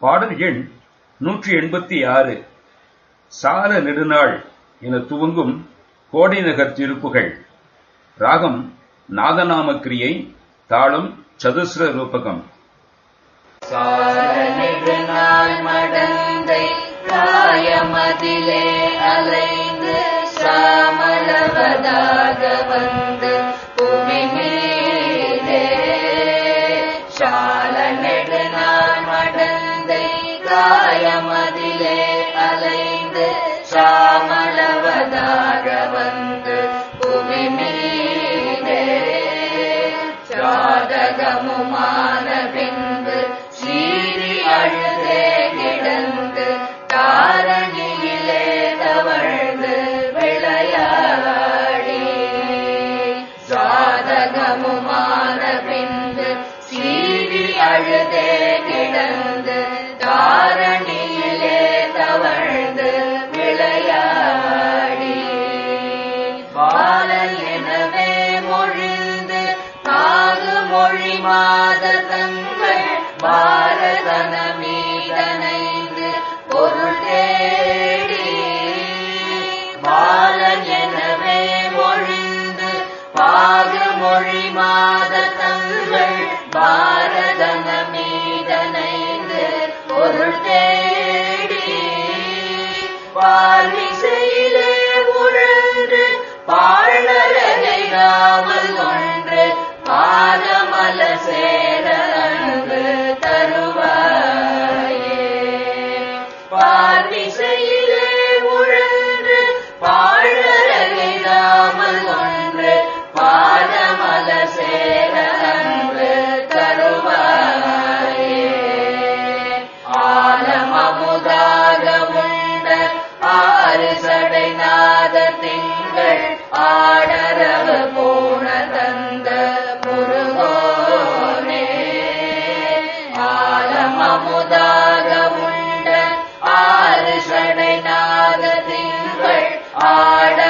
பாடல் எண் நூற்றி எண்பத்தி ஆறு. சார நெடுநாள் என துவங்கும் கோடைநகர் திருப்புகள். ராகம் நாதநாம கிரியை தாளம் சதுஸ்ர ரூபகம். சாரநெடுநாள் மடந்தை காயமதிலே அலைந்து சாமளவதாக வந்து புவி மீதே சால நெடுநாள் மடந்தை காயமதிலே அலைந்து சாமளவதாக வந்து புவி மீதே சாதகமுமான மாதங்கள் மாத பாரதன மீதனைந்து பொருள் தேடி பாலன் எனவே மொழிந்து பாக மொழி மாத தங்கள் பாரதன மீதனைந்து பொருள் தேடி பார்விசையிலே உழன்று பா ஆடரவு போன தந்த முருகோனே ஆலமமுதாக உண்ட ஆறு சடைநாத திங்கள் ஆடரவு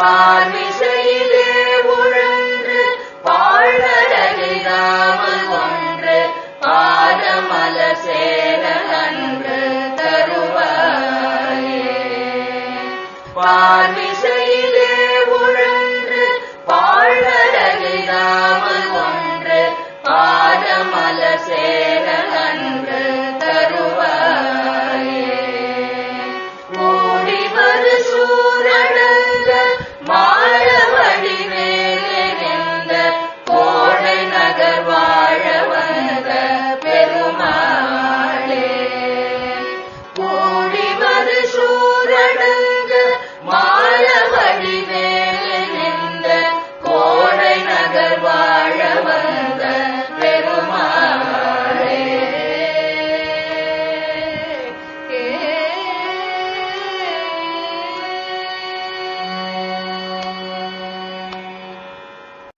பார்மிசையிலே உழன்று பாழறியாமல் ஒன்று பாதமல சேர அன்று தருவாயே பார்மிசையிலே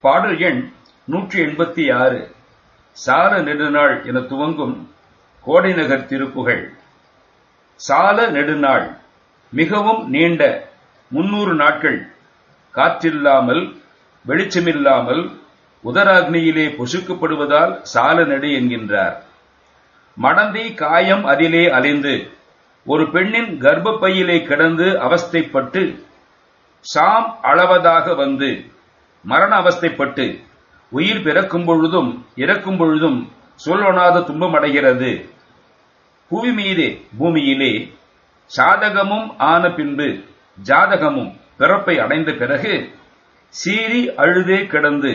பாடல் எண் நூற்றி எண்பத்தி ஆறு. சால நெடுநாள் என துவங்கும் கோடைநகர் திருப்புகழ் சால நெடுநாள் மிகவும் நீண்ட முன்னூறு நாட்கள். காற்றில்லாமல் வெளிச்சமில்லாமல் உதராக்னியிலே பொசுக்கப்படுவதால் சால நெடு என்கின்றார். மடந்தை காயம் அதிலே அலைந்து ஒரு பெண்ணின் கர்ப்பப்பையிலே கிடந்து அவஸ்தைப்பட்டு சாம் அளவதாக வந்து மரண அவஸ்தைப்பட்டு உயிர் பிறக்கும் பொழுதும் இறக்கும் பொழுதும் சொல்லொணாத துன்பம் அடைகிறது. புவி மீதே பூமியிலே சாதகமும் ஆன பின்பு ஜாதகமும் பிறப்பை அடைந்த பிறகு சீறி அழுதே கிடந்து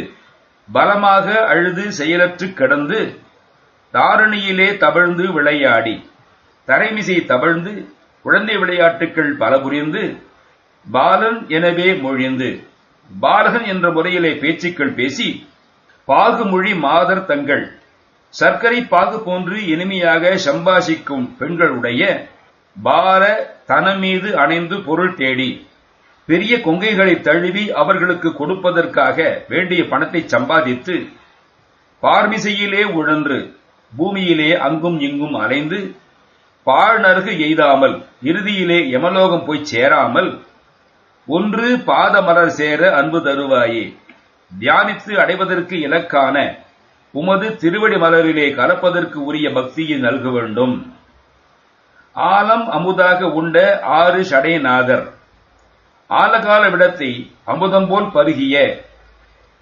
பலமாக அழுது செயலற்று கிடந்து தாரணியிலே தவழ்ந்து விளையாடி தரைமிசை தவழ்ந்து குழந்தை விளையாட்டுக்கள் பல புரிந்து பாலன் எனவே மொழிந்து பாலகன் என்ற முறையிலே பேச்சுக்கள் பேசி பாகுமொழி மாதர் தங்கள். சர்க்கரை பாகு போன்று இனிமையாக சம்பாஷிக்கும் பெண்களுடைய பால தனம் மீது அணைந்து பொருள் தேடி பெரிய கொங்கைகளை தழுவி அவர்களுக்கு கொடுப்பதற்காக வேண்டிய பணத்தை சம்பாதித்து பார்மிசையிலே உழன்று பூமியிலே அங்கும் இங்கும் அலைந்து பாழ்நருகு எய்தாமல் இறுதியிலே யமலோகம் போய் சேராமல் ஒன்று பாதமலர் சேர அன்பு தருவாயே. தியானித்து அடைவதற்கு இலக்கான உமது திருவடி மலரிலே கலப்பதற்கு உரிய பக்தியை நல்க வேண்டும். ஆலம் அமுதாக உண்ட ஆறு ஷடேநாதர் ஆலகால விடத்தை அமுதம் போல் பருகிய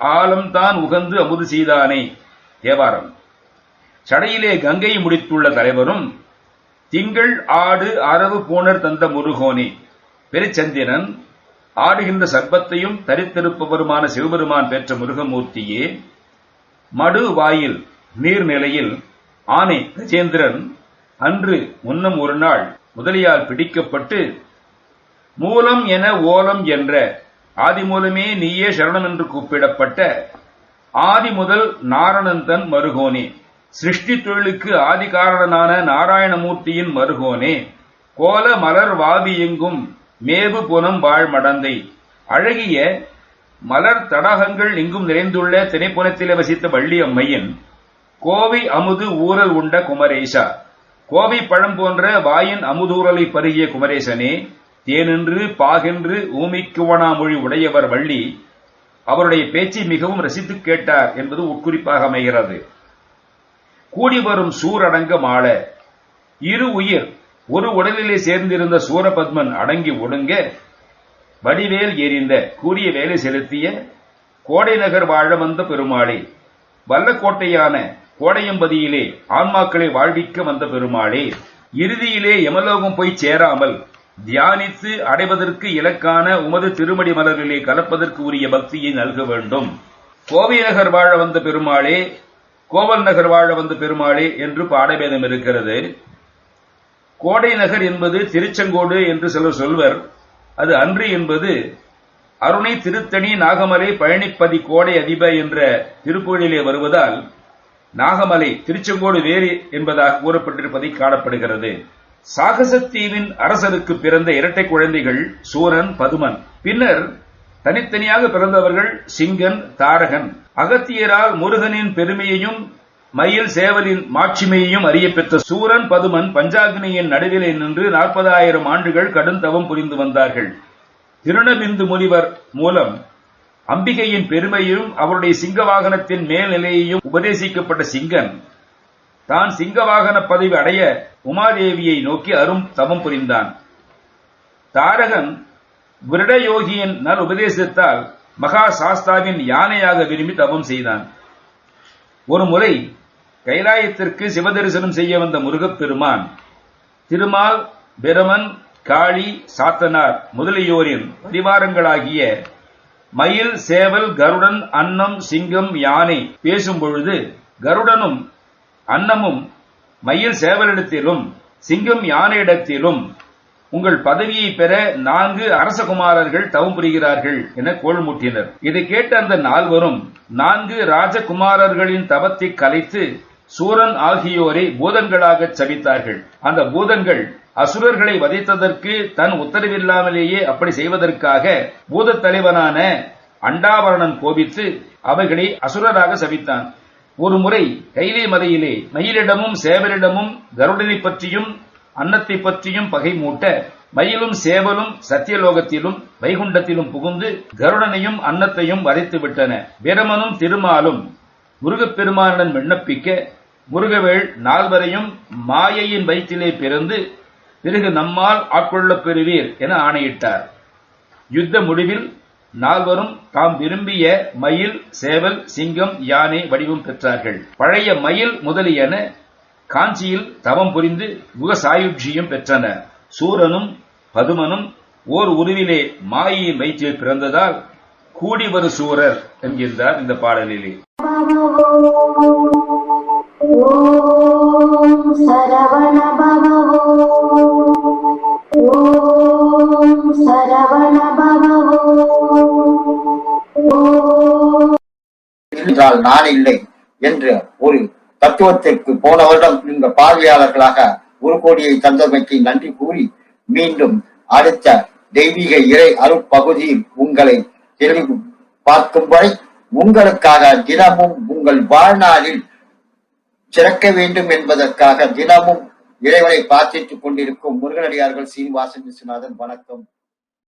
ஆலம்தான் உகந்து அமுது செய்தானே தேவாரம். சடையிலே கங்கை முடித்துள்ள தலைவரும் திங்கள் ஆடு அரவு போனர் தந்த முருகோனே. பெருச்சந்திரன் ஆடுகின்ற சர்ப்பத்தையும் தரித்திருப்பவருமான சிவபெருமான் பெற்ற முருகமூர்த்தியே மடு வாயில் நீர்நிலையில் ஆனை கஜேந்திரன் அன்று முன்னம் ஒரு நாள் முதலியால் பிடிக்கப்பட்டு மூலம் என ஓலம் என்ற ஆதிமூலமே நீயே சரணம் என்று கூப்பிடப்பட்ட ஆதி முதல் நாரணந்தன் மருகோனே சிருஷ்டி தொழிலுக்கு ஆதிகாரணனான நாராயணமூர்த்தியின் மருகோனே கோல மலர் வாவி எங்கும் மேவு புனம் வாழ் மடந்தை. அழகிய மலர் தடாகங்கள் எங்கும் நிறைந்துள்ள திணைப்புணத்திலே வசித்த வள்ளி அம்மையின் கோவை அமுது ஊரல் உண்ட குமரேசா. கோவை பழம் போன்ற வாயின் அமுதூரலை பருகிய குமரேசனே தேனென்று பாகென்று ஊமிக்குவனா மொழி உடையவர் வள்ளி அவருடைய பேச்சை மிகவும் ரசித்துக் கேட்டார் என்பது உட்குறிப்பாக அமைகிறது. கூடி வரும் சூரடங்க மாள இரு உயிர் ஒரு உடலிலே சேர்ந்திருந்த சூரபத்மன் அடங்கி ஒடுங்க வடிவேல் எறிந்த கூறிய வேலை செலுத்திய கோடை நகர் வாழ வந்த பெருமாளே வல்லக்கோட்டையான கோடையம்பதியிலே ஆன்மாக்களை வாழ்விக்க வந்த பெருமாளே இறுதியிலே யமலோகம் போய் சேராமல் தியானித்து அடைவதற்கு இலக்கான உமது திருமடி மலரிலே கலப்பதற்கு உரிய பக்தியை நல்க வேண்டும். கோவை நகர் வாழ வந்த பெருமாளே கோவல் நகர் வாழ வந்த பெருமாளே என்று பாடபேதம் இருக்கிறது. கோடை நகர் என்பது திருச்செங்கோடு என்று சிலர் சொல்வர். அது அன்று என்பது அருணை திருத்தணி நாகமலை பழனிப்பதி கோடை அதிப என்ற திருப்புகளிலே வருவதால் நாகமலை திருச்செங்கோடு வேறு என்பதாக கூறப்பட்டிருப்பதை காணப்படுகிறது. சாகசத்தீவின் அரசருக்கு பிறந்த இரட்டை குழந்தைகள் சூரன் பதுமன். பின்னர் தனித்தனியாக பிறந்தவர்கள் சிங்கன் தாரகன். அகத்தியரால் முருகனின் பெருமையையும் மயில் சேவலின் மாட்சிமையையும் அறியப்பெற்ற சூரன் பதுமன் பஞ்சாக்னியின் நடுவிலே நின்று நாற்பதாயிரம் ஆண்டுகள் கடும் தவம் புரிந்து வந்தார்கள். திருணபிந்து முனிவர் மூலம் அம்பிகையின் பெருமையும் அவருடைய சிங்க வாகனத்தின் மேல்நிலையையும் உபதேசிக்கப்பட்ட சிங்கன் தான் சிங்க வாகன பதவி அடைய உமாதேவியை நோக்கி அரும் தவம் புரிந்தான். தாரகன் விரடயோகியின் நல் உபதேசத்தால் மகா சாஸ்தாவின் யானையாக விரும்பி தவம் செய்தான். ஒரு முறை கைலாயத்திற்கு சிவதரிசனம் செய்ய வந்த முருகப்பெருமான் திருமால் பிரமன் காளி சாத்தனார் முதலியோரின் பரிவாரங்களாகிய மயில் சேவல் கருடன் அன்னம் சிங்கம் யானை பேசும் பொழுது கருடனும் அன்னமும் மயில் சேவலிடத்திலும் சிங்கம் யானையிடத்திலும் உங்கள் பதவியை பெற நான்கு அரசகுமாரர்கள் தவம் புரிகிறார்கள் என கோள்முட்டினர் இதை கேட்ட அந்த நால்வரும் நான்கு ராஜகுமாரர்களின் தவத்தை கலைத்து சூரன் ஆகியோரை பூதங்களாக சபித்தார்கள். அந்த பூதங்கள் அசுரர்களை வதைத்ததற்கு தன் உத்தரவில்லாமலேயே அப்படி செய்வதற்காக பூதத் தலைவனான அண்டாவரணன் கோபித்து அவைகளை அசுரராக சபித்தான். ஒரு முறை கைலை மலையிலே மயிலிடமும் சேவலிடமும் கருடனை பற்றியும் அன்னத்தை பற்றியும் பகை மூட்ட மயிலும் சேவலும் சத்தியலோகத்திலும் வைகுண்டத்திலும் புகுந்து கருடனையும் அன்னத்தையும் வதைத்து விட்டன பிரமனும் திருமாலும் முருகப்பெருமானிடம் விண்ணப்பிக்க முருகவேள் நால்வரையும் மாயையின் வயிற்றிலே பிறந்து பிறகு நம்மால் ஆட்கொள்ளப் பெறுவீர் என ஆணையிட்டார். யுத்த முடிவில் நால்வரும் தாம் விரும்பிய மயில் சேவல் சிங்கம் யானை வடிவம் பெற்றார்கள். பழைய மயில் முதலியன காஞ்சியில் தவம் புரிந்து முகசாயுட்சியும் பெற்றன. சூரனும் பதுமனும் ஓர் உருவிலே மாயையின் வயிற்றில் பிறந்ததால் கூடி வரு சூரர் என்கின்றார் இந்த பாடலிலே. என்றால் நான் இல்லை என்று ஒரு தத்துவத்திற்கு போன வருடம் இந்த பார்வையாளர்களாக ஒரு கோடியை தந்தமைக்கு நன்றி கூறி மீண்டும் அடுத்த தெய்வீக இறை அருப்பகுதியில் உங்களை தெளிவு பார்க்கும் வரை உங்களுக்காக தினமும் உங்கள் வாழ்நாளில் சிறக்க வேண்டும் என்பதற்காக தினமும் இறைவனை பிரார்த்தித்துக் கொண்டிருக்கும் முருகனடியார்கள் சீனிவாசன் விஸ்வநாதன். வணக்கம்.